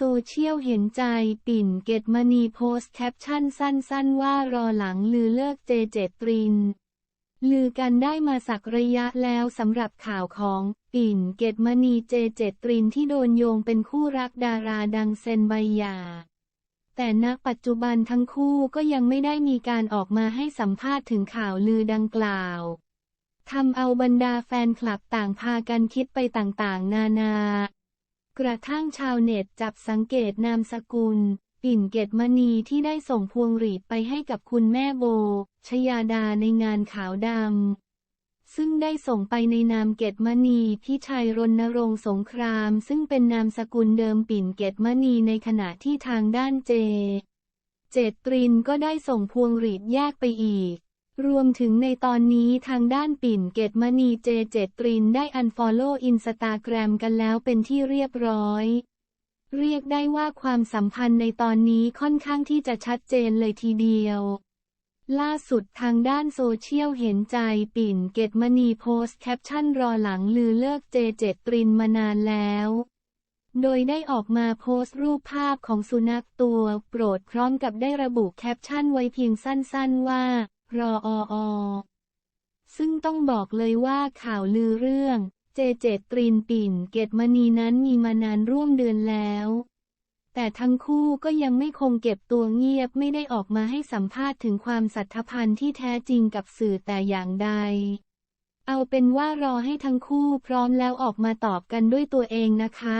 โซเชียลเห็นใจ ปิ่นเกตมณีโพสต์แคปชั่นสั้น ๆ ว่ารอหลังลือเลิกเจเจตริน ลือกันได้มาสักระยะแล้วสำหรับข่าวของปิ่นเกตมณีเจเจตรินที่โดนโยงเป็นคู่รักดาราดังเซนใบหยาแต่ณปัจจุบันทั้งคู่ก็ยังไม่ได้มีการออกมาให้สัมภาษณ์ถึงข่าวลือดังกล่าวทำเอาบรรดาแฟนคลับต่างพากันคิดไปต่างๆ นานา กระทั่งชาวเน็ตจับสังเกตนามสกุล ปิ่นเกตมณีที่ได้ส่งพวงหรีดไปให้กับคุณแม่โบ ชยาดาในงานขาวดำ ซึ่งได้ส่งไปในนามเกตมณีพี่ชัยรณรงค์สงคราม ซึ่งเป็นนามสกุลเดิมปิ่นเกตมณีในขณะที่ทางด้านเจ เจตรินก็ได้ส่งพวงหรีดแยกไปอีก รวมถึงในตอนนี้ทางด้านปิ่นเกตมณีเจเจตรินได้อันฟอลโล่อินสตาแกรมกันแล้วเป็นที่เรียบร้อย เรียกได้ว่าความสัมพันธ์ในตอนนี้ค่อนข้างที่จะชัดเจนเลยทีเดียว ล่าสุดทางด้านโซเชียลเห็นใจปิ่นเกตมณีโพสต์แคปชั่นรอหลังลือเลิกเจเจตรินมานานแล้วโดยได้ออกมาโพสต์รูปภาพของสุนัขตัวโปรดพร้อมกับได้ระบุแคปชั่นไว้เพียงสั้นๆว่า รอออซึ่งต้องบอกเลยว่าข่าวลือเรื่อง เจเจตรินปิ่นเกตมณีนั้นมีมานานร่วมเดือนแล้ว แต่ทั้งคู่ก็ยังไม่คงเก็บตัวเงียบไม่ได้ออกมาให้สัมภาษณ์ถึงความสัมพันธ์ที่แท้จริงกับสื่อแต่อย่างใด เอาเป็นว่ารอให้ทั้งคู่พร้อมแล้วออกมาตอบกันด้วยตัวเองนะคะ